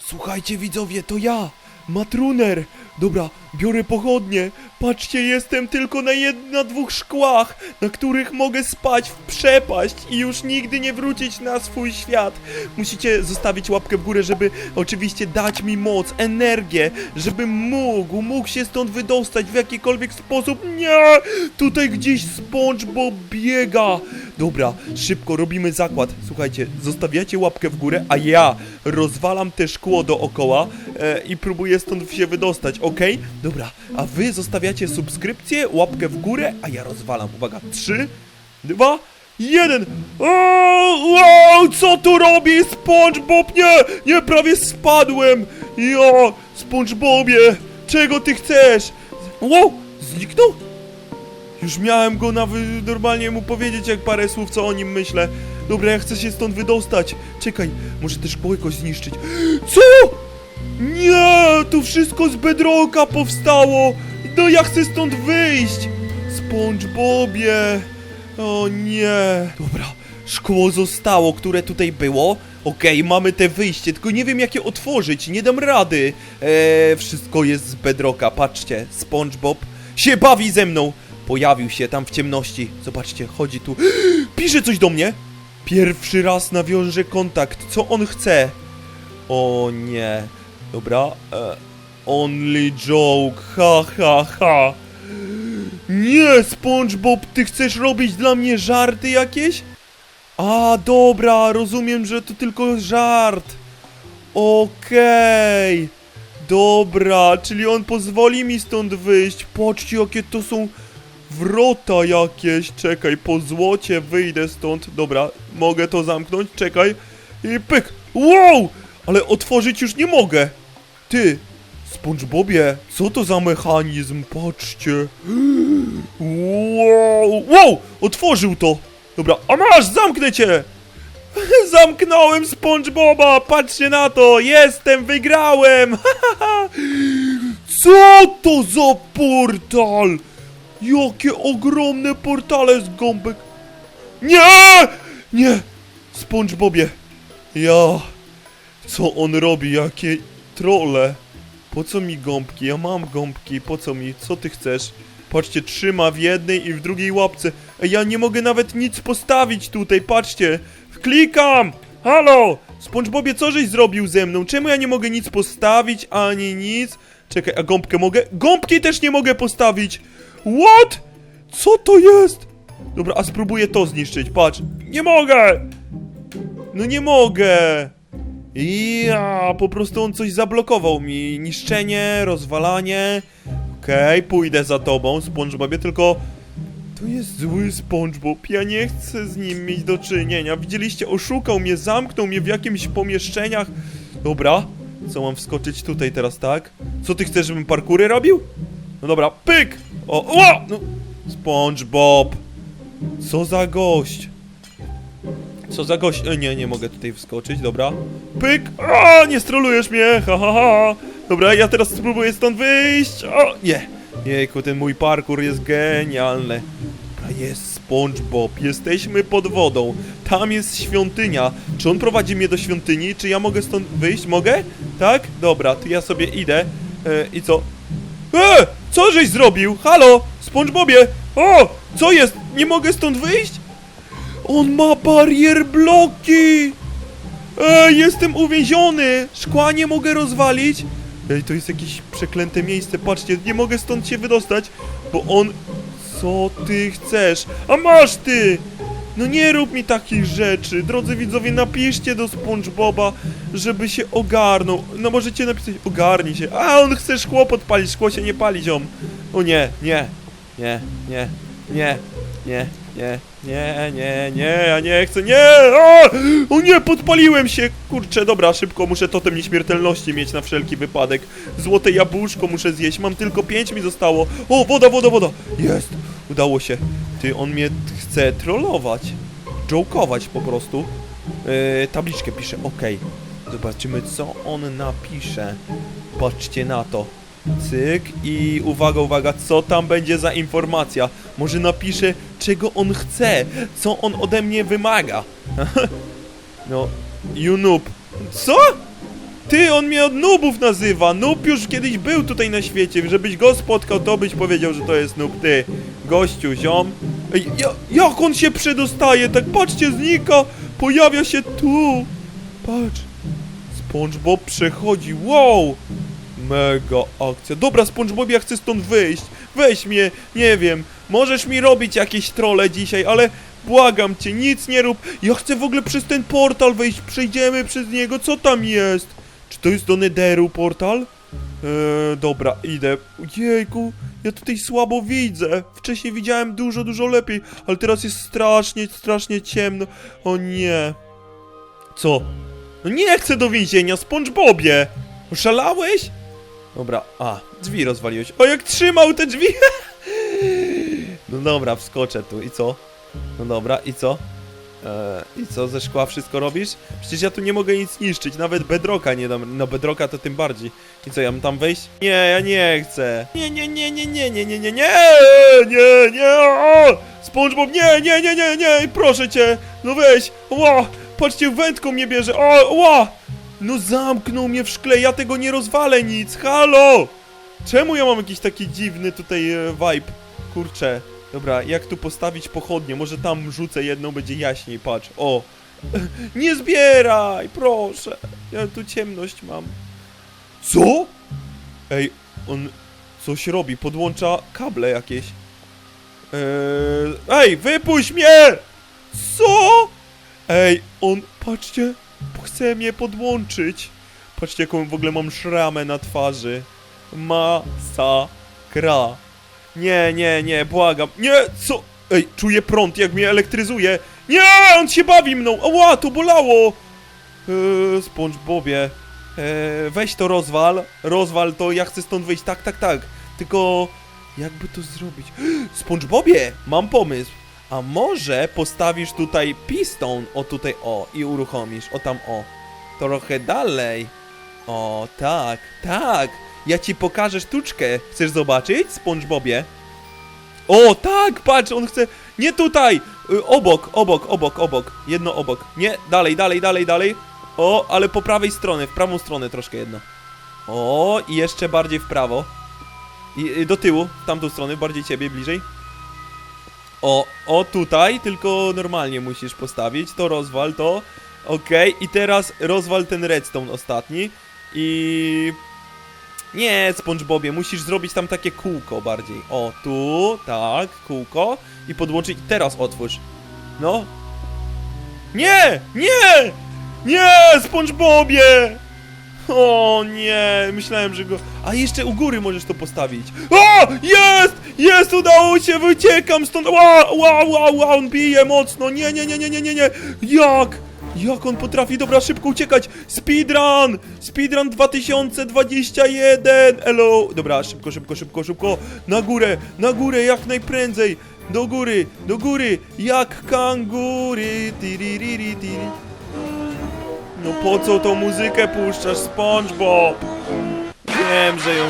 Słuchajcie widzowie, to ja, Matruner. Dobra, biorę pochodnie. Patrzcie, jestem tylko na jed- na dwóch szkłach, na których mogę spać w przepaść i już nigdy nie wrócić na swój świat. Musicie zostawić łapkę w górę, żeby oczywiście dać mi moc, energię, żebym mógł, mógł się stąd wydostać w jakikolwiek sposób. Nie! Tutaj gdzieś SpongeBob biega. Dobra, szybko robimy zakład. Słuchajcie, zostawiacie łapkę w górę, a ja rozwalam te szkło dookoła e, i próbuję stąd się wydostać, ok? Dobra, a wy zostawiacie subskrypcję, łapkę w górę, a ja rozwalam. Uwaga, trzy, dwa, jeden. O, wow, co tu robi SpongeBob? Nie, nie, prawie spadłem. Jo, SpongeBobie, czego ty chcesz? Wow, zniknął? Już miałem go na normalnie mu powiedzieć jak parę słów, co o nim myślę. Dobra, ja chcę się stąd wydostać. Czekaj, może też szkło zniszczyć. Co? Nie, to wszystko z bedrocka powstało. No ja chcę stąd wyjść. SpongeBobie. O nie. Dobra, szkło zostało, które tutaj było. Okej, mamy te wyjście, tylko nie wiem jak je otworzyć, nie dam rady. Eee, wszystko jest z bedrocka, patrzcie, SpongeBob się bawi ze mną. Pojawił się tam w ciemności. Zobaczcie, chodzi tu. Pisze coś do mnie. Pierwszy raz nawiążę kontakt. Co on chce? O nie. Dobra. E, only joke. Ha, ha, ha. Nie, SpongeBob, ty chcesz robić dla mnie żarty jakieś? A, dobra, rozumiem, że to tylko żart. Okej. Dobra, czyli on pozwoli mi stąd wyjść. Patrzcie, jakie to są wrota jakieś. Czekaj, po złocie wyjdę stąd. Dobra, mogę to zamknąć, czekaj. I pyk. Wow! Ale otworzyć już nie mogę. Ty, SpongeBobie, co to za mechanizm? Patrzcie. Wow! Wow! Otworzył to! Dobra, a masz, zamknę cię! Zamknąłem SpongeBoba! Patrzcie na to! Jestem, wygrałem! Co to za portal? Jakie ogromne portale z gąbek! Nie! Nie! SpongeBobie! Ja... Co on robi? Jakie trole? Po co mi gąbki? Ja mam gąbki, po co mi? Co ty chcesz? Patrzcie, trzyma w jednej i w drugiej łapce. Ej, ja nie mogę nawet nic postawić tutaj, patrzcie! Klikam! Halo! SpongeBobie, co żeś zrobił ze mną? Czemu ja nie mogę nic postawić, ani nic? Czekaj, a gąbkę mogę? Gąbki też nie mogę postawić! What? Co to jest? Dobra, a spróbuję to zniszczyć, patrz. Nie mogę! No nie mogę! Ja, po prostu on coś zablokował mi. Niszczenie, rozwalanie. Okej, pójdę za tobą, SpongeBobie, tylko... To jest zły SpongeBob, ja nie chcę z nim mieć do czynienia. Widzieliście, oszukał mnie, zamknął mnie w jakimś pomieszczeniach. Dobra, co mam wskoczyć tutaj teraz, tak? Co ty chcesz, żebym parkury robił? No dobra, pyk! O, o! No, SpongeBob! Co za gość? Co za gość? E, nie, nie mogę tutaj wskoczyć, dobra. Pyk! A, nie strolujesz mnie! Ha, ha, ha! Dobra, ja teraz spróbuję stąd wyjść! O, nie! Jejku, ten mój parkour jest genialny. Dobra, jest SpongeBob, jesteśmy pod wodą. Tam jest świątynia. Czy on prowadzi mnie do świątyni? Czy ja mogę stąd wyjść? Mogę? Tak? Dobra, to ja sobie idę. E, I co? E! Co żeś zrobił? Halo! SpongeBobie! O! Co jest? Nie mogę stąd wyjść? On ma barier bloki! Ej, jestem uwięziony! Szkła nie mogę rozwalić! Ej, to jest jakieś przeklęte miejsce, patrzcie, nie mogę stąd się wydostać, bo on... Co ty chcesz? A masz ty! No nie rób mi takich rzeczy! Drodzy widzowie, napiszcie do SpongeBoba, żeby się ogarnął. No możecie napisać, ogarnij się. A, on chce szkło podpalić, szkło się nie pali, ziom. O nie, nie, nie, nie, nie, nie, nie, nie, nie, nie, ja nie chcę, nie! O, o nie, podpaliłem się! Kurczę, dobra, szybko, muszę totem nieśmiertelności mieć na wszelki wypadek. Złote jabłuszko muszę zjeść, mam tylko pięć mi zostało. O, woda, woda, woda! Jest! Udało się. Ty, on mnie chce trollować. Jokować po prostu. Yy, tabliczkę pisze, okej. Zobaczymy, co on napisze. Patrzcie na to. Cyk i uwaga, uwaga, co tam będzie za informacja? Może napisze, czego on chce, co on ode mnie wymaga. no, you noob. Co? Ty, on mnie od nubów nazywa. Nub już kiedyś był tutaj na świecie. Żebyś go spotkał, to byś powiedział, że to jest nub. Ty, gościu, ziom. Ej, ja, jak on się przedostaje? Tak patrzcie, znika. Pojawia się tu. Patrz. SpongeBob przechodzi. Wow. Mega akcja. Dobra, SpongeBob, ja chcę stąd wyjść. Weź mnie, nie wiem. Możesz mi robić jakieś trole dzisiaj, ale błagam cię, nic nie rób. Ja chcę w ogóle przez ten portal wejść. Przejdziemy przez niego. Co tam jest? To jest do Netheru portal? Eee, dobra, idę. Jejku, ja tutaj słabo widzę. Wcześniej widziałem dużo, dużo lepiej, ale teraz jest strasznie, strasznie ciemno. O nie. Co? No nie chcę do więzienia, SpongeBobie! Oszalałeś? Dobra, a, drzwi rozwaliłeś. O, jak trzymał te drzwi! No dobra, wskoczę tu. I co? No dobra, i co? Eee, I co, ze szkła wszystko robisz? Przecież ja tu nie mogę nic niszczyć, nawet bedroka nie dam. No bedroka to tym bardziej. I co, ja mam tam wejść? Nie, ja nie chcę. Nie, nie, nie, nie, nie, nie, nie, nie, nie, nie, nie! SpongeBob, nie, nie, nie, nie, nie, proszę cię, no weź, ła, patrzcie, wędką mnie bierze, o, ła, no zamknął mnie w szkle, ja tego nie rozwalę nic, halo! Czemu ja mam jakiś taki dziwny tutaj e, vibe? Kurczę, dobra, jak tu postawić pochodnie? Może tam rzucę jedną, będzie jaśniej, patrz, o. Nie zbieraj, proszę, ja tu ciemność mam. Co? Ej, on coś robi, podłącza kable jakieś. Eee, ej, wypuść mnie! Co? Ej, on, patrzcie, chce mnie podłączyć. Patrzcie, jaką w ogóle mam szramę na twarzy. Masakra. Nie, nie, nie, błagam. Nie, co? Ej, czuję prąd, jak mnie elektryzuje. Nie, on się bawi mną. Ała, to bolało. Eee, SpongeBobie. Eee, weź to rozwal. Rozwal to, ja chcę stąd wyjść. Tak, tak, tak. Tylko, jakby to zrobić? SpongeBobie, mam pomysł. A może postawisz tutaj piston, o tutaj, o, i uruchomisz, o tam, o. Trochę dalej. O, tak, tak. Ja ci pokażę sztuczkę. Chcesz zobaczyć, SpongeBobie? O, tak, patrz, on chce... Nie tutaj! Y, obok, obok, obok, obok. Jedno obok. Nie, dalej, dalej, dalej, dalej. O, ale po prawej stronie, w prawą stronę troszkę jedno. O, i jeszcze bardziej w prawo. I y, do tyłu, w tamtą stronę, bardziej ciebie, bliżej. O, o tutaj, tylko normalnie musisz postawić. To rozwal to. Okej, i teraz rozwal ten redstone ostatni. I... Nie, SpongeBobie, musisz zrobić tam takie kółko bardziej. O, tu, tak, kółko. I podłączyć. Teraz otwórz. No. Nie! Nie! Nie, SpongeBobie! O nie, myślałem, że go... A jeszcze u góry możesz to postawić. O! Jest! Jest! Udało się! Wyciekam stąd! Ła! Ła! Ła! Ła! On bije mocno! Nie, nie, nie, nie, nie, nie, nie! Jak? Jak on potrafi? Dobra, szybko uciekać! Speedrun! Speedrun 2021! Hello! Dobra, szybko, szybko, szybko, szybko! Na górę! Na górę jak najprędzej! Do góry! Do góry! Jak kangury! No po co tą muzykę puszczasz, SpongeBob? Wiem, że ją...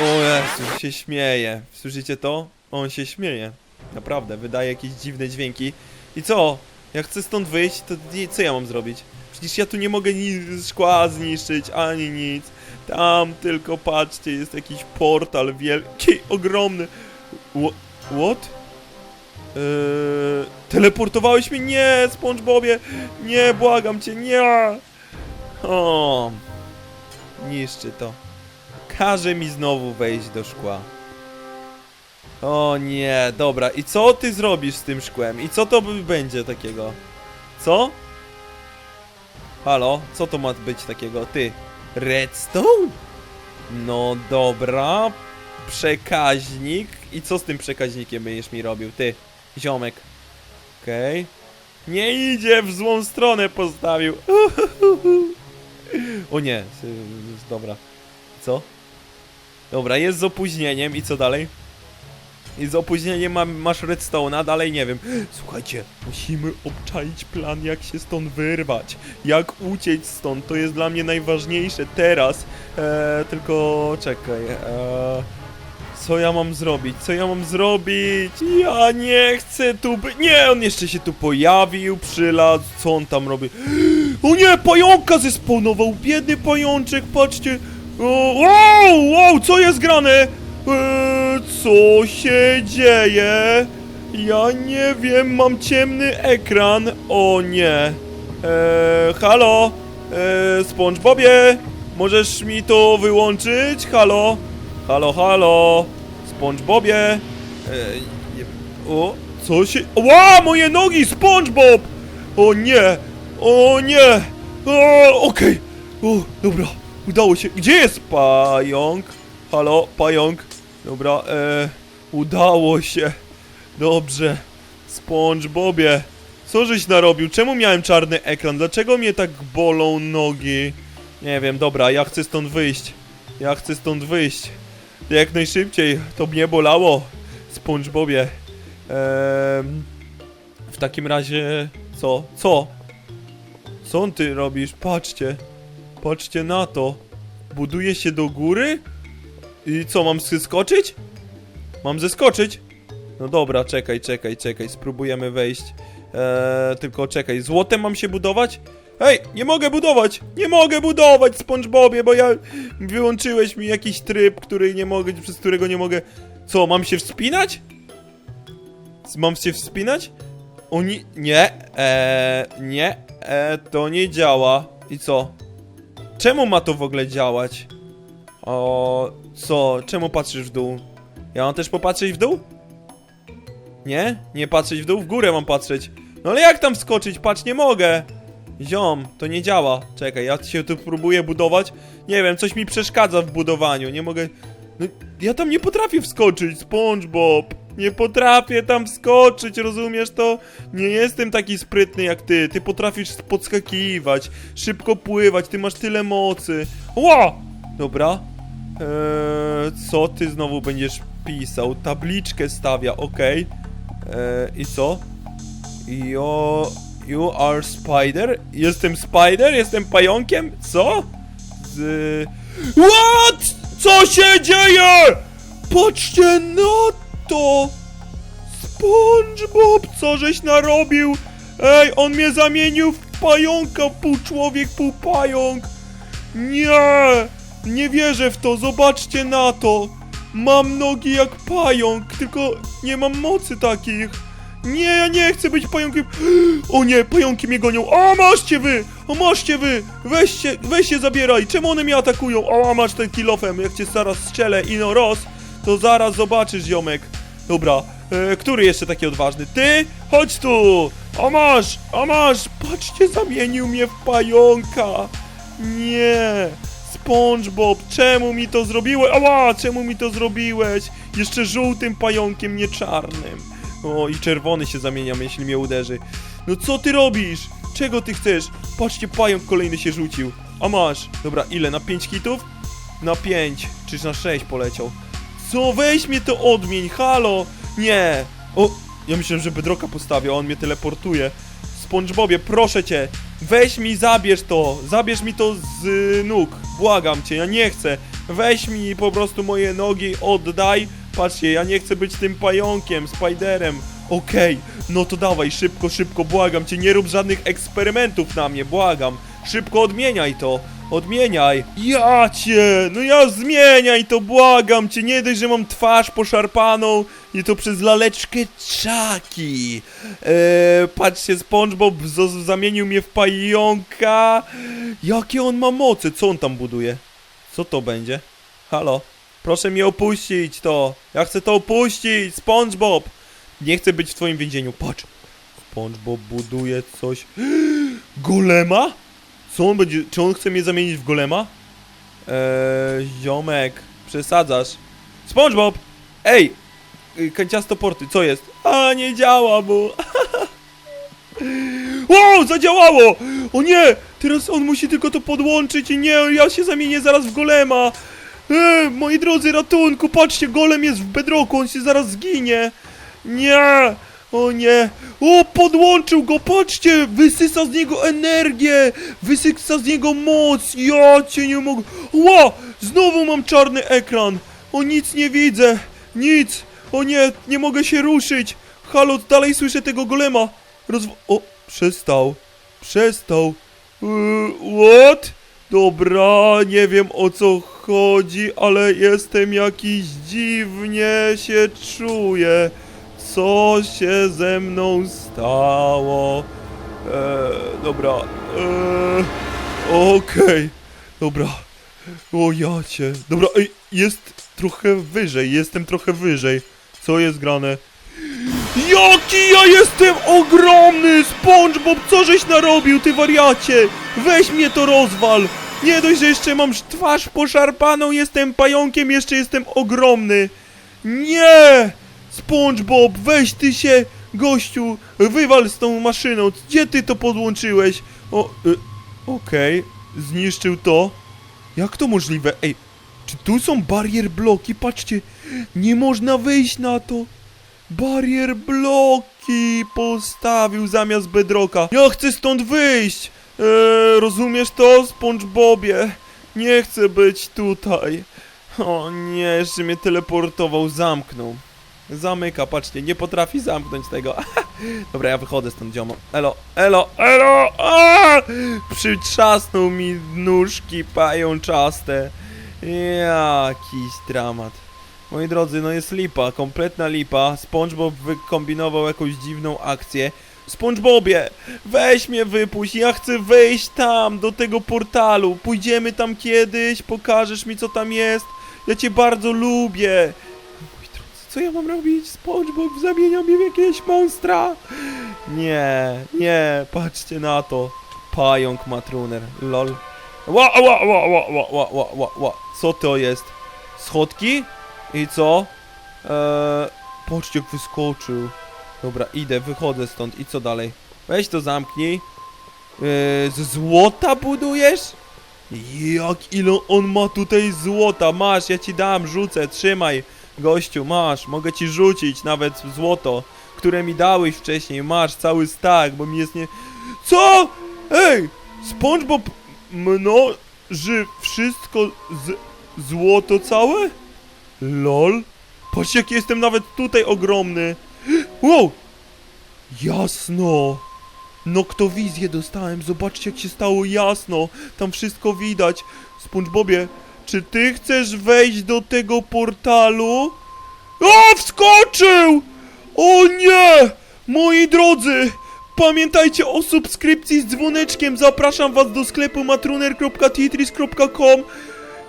O Jezu, się śmieje. Słyszycie to? On się śmieje. Naprawdę, wydaje jakieś dziwne dźwięki. I co? Jak chcę stąd wyjść, to nie- co ja mam zrobić? Przecież ja tu nie mogę ni szkła zniszczyć, ani nic. Tam tylko, patrzcie, jest jakiś portal wielki, ogromny. Wha- What? Eee, teleportowałeś mnie? Nie, SpongeBobie! Nie, błagam cię, nie! O, niszczy to. Każe mi znowu wejść do szkła. O nie, dobra. I co ty zrobisz z tym szkłem? I co to będzie takiego? Co? Halo? Co to ma być takiego? Ty. Redstone? No dobra. Przekaźnik. I co z tym przekaźnikiem będziesz mi robił? Ty. Ziomek. Okej. Nie idzie, w złą stronę postawił. O nie, dobra. Co? Dobra, jest z opóźnieniem i co dalej? I z opóźnieniem mam, masz redstone'a, dalej nie wiem. Słuchajcie, musimy obczaić plan, jak się stąd wyrwać. Jak uciec stąd, to jest dla mnie najważniejsze teraz. Eee, tylko czekaj. Eee, co ja mam zrobić? Co ja mam zrobić? Ja nie chcę tu być. Nie, on jeszcze się tu pojawił, przylazł. Co on tam robi? O nie, pająka zesponował, biedny pajączek, patrzcie. O, wow, wow, co jest grane? Eee, co się dzieje? Ja nie wiem, mam ciemny ekran. O nie. Eee, halo? Eee, SpongeBobie, możesz mi to wyłączyć? Halo? Halo, halo? SpongeBobie? Eee, o, co się... Ła, moje nogi, SpongeBob! O nie! O nie! O, okej! O, dobra, udało się. Gdzie jest pająk? Halo, pająk? Dobra, e, udało się. Dobrze. SpongeBobie, co żeś narobił? Czemu miałem czarny ekran? Dlaczego mnie tak bolą nogi? Nie wiem, dobra, ja chcę stąd wyjść. Ja chcę stąd wyjść. Jak najszybciej, to mnie bolało. SpongeBobie. Ehm, w takim razie... Co? Co? Co ty robisz? Patrzcie. Patrzcie na to. Buduje się do góry? I co, mam zeskoczyć? Mam zeskoczyć? No dobra, czekaj, czekaj, czekaj, spróbujemy wejść. Eee, tylko czekaj, złotem mam się budować? Hej, nie mogę budować! Nie mogę budować, SpongeBobie, bo ja... Wyłączyłeś mi jakiś tryb, który nie mogę, przez którego nie mogę... Co, mam się wspinać? Mam się wspinać? Oni... Nie, eee, nie, eee, to nie działa. I co? Czemu ma to w ogóle działać? O, co? Czemu patrzysz w dół? Ja mam też popatrzeć w dół? Nie? Nie patrzeć w dół? W górę mam patrzeć. No ale jak tam skoczyć? Patrz, nie mogę. Ziom, to nie działa. Czekaj, ja się tu próbuję budować. Nie wiem, coś mi przeszkadza w budowaniu. Nie mogę... No, ja tam nie potrafię wskoczyć, SpongeBob. Nie potrafię tam wskoczyć, rozumiesz to? Nie jestem taki sprytny jak ty. Ty potrafisz podskakiwać, szybko pływać, ty masz tyle mocy. Ła! Dobra. Eee, co ty znowu będziesz pisał? Tabliczkę stawia, okej. Eee, I co? Jo... You are spider? Jestem spider? Jestem pająkiem? Co? Z... What? Co się dzieje? Patrzcie na to! SpongeBob, co żeś narobił? Ej, on mnie zamienił w pająka, pół człowiek, pół pająk! Nie! Nie wierzę w to, zobaczcie na to! Mam nogi jak pająk, tylko nie mam mocy takich! Nie, ja nie chcę być pająkiem! O nie, pająki mnie gonią! O, maszcie wy! O, maszcie wy! Weźcie, weź się zabieraj! Czemu one mnie atakują? O, masz ten kilofem, jak cię zaraz strzelę i no roz, to zaraz zobaczysz, ziomek. Dobra, e, który jeszcze taki odważny? Ty? Chodź tu! O masz! O masz! Patrzcie, zamienił mnie w pająka! Nie! SpongeBob, czemu mi to zrobiłeś? Ała, czemu mi to zrobiłeś? Jeszcze żółtym pająkiem, nie czarnym. O, i czerwony się zamieniam, jeśli mnie uderzy. No co ty robisz? Czego ty chcesz? Patrzcie, pająk kolejny się rzucił. A masz. Dobra, ile? Na 5 hitów? Na 5, czyż na 6 poleciał. Co? Weź mnie to odmień, halo! Nie! O, ja myślałem, że Bedroka postawię, a on mnie teleportuje. SpongeBobie, proszę cię, weź mi, zabierz to, zabierz mi to z nóg, błagam cię, ja nie chcę. Weź mi po prostu moje nogi, oddaj. Patrzcie, ja nie chcę być tym pająkiem, spiderem. Okej, no to dawaj, szybko, szybko, błagam cię, nie rób żadnych eksperymentów na mnie, błagam. Szybko odmieniaj to, odmieniaj. Ja cię, no ja zmieniaj to, błagam cię, nie dość, że mam twarz poszarpaną i to przez laleczkę czaki. Eee, patrzcie, SpongeBob zamienił mnie w pająka. Jakie on ma moce, co on tam buduje? Co to będzie? Halo? Proszę mnie opuścić to! Ja chcę to opuścić! SpongeBob! Nie chcę być w twoim więzieniu, patrz! SpongeBob buduje coś... Golema? Co on będzie... Czy on chce mnie zamienić w golema? Eee, ziomek, przesadzasz. SpongeBob! Ej! Y, Kanciasto porty, co jest? A, nie działa mu! Wow, zadziałało! O nie! Teraz on musi tylko to podłączyć i nie, ja się zamienię zaraz w golema! E, moi drodzy, ratunku, patrzcie, golem jest w bedroku, on się zaraz zginie! Nie! O nie! O, podłączył go, patrzcie! Wysysa z niego energię! Wysysa z niego moc! Ja cię nie mogę... Ła! Znowu mam czarny ekran! O, nic nie widzę! Nic! O nie, nie mogę się ruszyć! Halo, dalej słyszę tego golema! Rozw... O, przestał. Przestał. Yy, what? Dobra, nie wiem o co chodzi, ale jestem jakiś dziwnie się czuję. Co się ze mną stało? Eee, dobra. Eee, Okej. Dobra. O. Dobra, ej, jest trochę wyżej, jestem trochę wyżej. Co jest grane? Jaki ja jestem ogromny! SpongeBob, co żeś narobił, ty wariacie? Weź mnie to rozwal! Nie dość, że jeszcze mam twarz poszarpaną, jestem pająkiem, jeszcze jestem ogromny! Nie! SpongeBob, weź ty się, gościu, wywal z tą maszyną. Gdzie ty to podłączyłeś? O, y, okej, zniszczył to. Jak to możliwe? Ej, czy tu są barier bloki? Patrzcie, nie można wejść na to. Barier bloki postawił zamiast bedroka. Ja chcę stąd wyjść! Eee, rozumiesz to, SpongeBobie? Nie chcę być tutaj. O nie, jeszcze mnie teleportował, zamknął. Zamyka, patrzcie, nie potrafi zamknąć tego. Dobra, ja wychodzę stąd, ziomo. Elo, elo, elo! Aaa! Przytrzasnął mi nóżki pajączaste. Jakiś dramat. Moi drodzy, no jest lipa, kompletna lipa. SpongeBob wykombinował jakąś dziwną akcję. SpongeBobie, weź mnie wypuść, ja chcę wejść tam, do tego portalu. Pójdziemy tam kiedyś, pokażesz mi co tam jest. Ja cię bardzo lubię. Moi drodzy, co ja mam robić? SpongeBob zamienia mnie w jakiegoś monstra. Nie, nie, patrzcie na to. Pająk matruner, lol. Ła, ła, ła, ła, ła, ła, ła, ła, ła. Co to jest? Schodki? I co? Eee, patrzcie wyskoczył. Dobra, idę, wychodzę stąd. I co dalej? Weź to zamknij. Eee, ze złota budujesz? Jak ile on ma tutaj złota? Masz, ja ci dam, rzucę, trzymaj. Gościu, masz, mogę ci rzucić nawet złoto, które mi dałeś wcześniej. Masz cały stack, bo mi jest nie... Co? Ej! SpongeBob mnoży wszystko z... złoto całe? LOL? Patrz jak jestem nawet tutaj ogromny. Wow! Jasno! Noktowizję dostałem, zobaczcie jak się stało jasno. Tam wszystko widać. SpongeBobie, czy ty chcesz wejść do tego portalu? O, wskoczył! O nie! Moi drodzy, pamiętajcie o subskrypcji z dzwoneczkiem. Zapraszam was do sklepu matruner.titris.com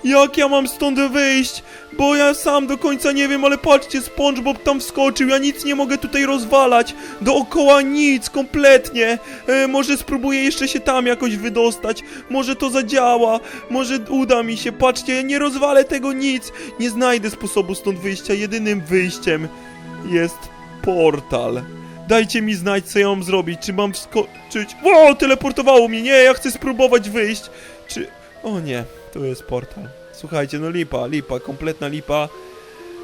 jak ja mam stąd wyjść? Bo ja sam do końca nie wiem, ale patrzcie, SpongeBob tam wskoczył, ja nic nie mogę tutaj rozwalać. Dookoła nic, kompletnie. E, może spróbuję jeszcze się tam jakoś wydostać. Może to zadziała. Może uda mi się. Patrzcie, ja nie rozwalę tego nic. Nie znajdę sposobu stąd wyjścia. Jedynym wyjściem jest portal. Dajcie mi znać, co ja mam zrobić. Czy mam wskoczyć? Wow, teleportowało mnie. Nie, ja chcę spróbować wyjść. Czy... O nie, tu jest portal. Słuchajcie, no lipa, lipa, kompletna lipa.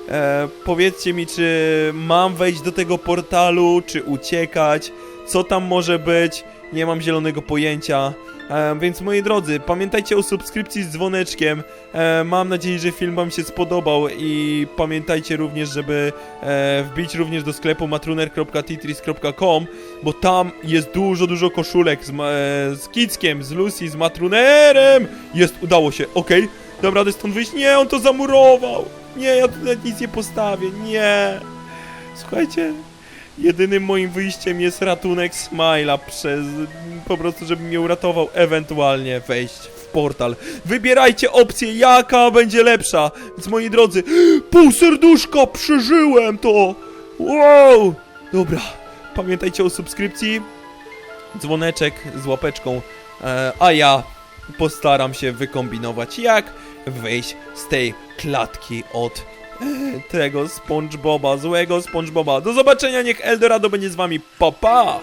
E, powiedzcie mi, czy mam wejść do tego portalu, czy uciekać? Co tam może być? Nie mam zielonego pojęcia. E, więc moi drodzy, pamiętajcie o subskrypcji z dzwoneczkiem. E, mam nadzieję, że film wam się spodobał i pamiętajcie również, żeby e, wbić również do sklepu matruner.titris.com, bo tam jest dużo, dużo koszulek z, e, z Kickiem, z Lucy, z Matrunerem. Jest, udało się, okej. Dam radę stąd wyjść. Nie, on to zamurował. Nie, ja tutaj nic nie postawię. Nie. Słuchajcie, jedynym moim wyjściem jest ratunek Smile'a przez... Po prostu, żeby mnie uratował, ewentualnie wejść w portal. Wybierajcie opcję, jaka będzie lepsza. Więc moi drodzy, pół serduszka, przeżyłem to. Wow. Dobra, pamiętajcie o subskrypcji, dzwoneczek z łapeczką, e, a ja postaram się wykombinować, jak wyjść z tej klatki od tego SpongeBoba, złego SpongeBoba. Do zobaczenia, niech Eldorado będzie z wami. Pa, pa!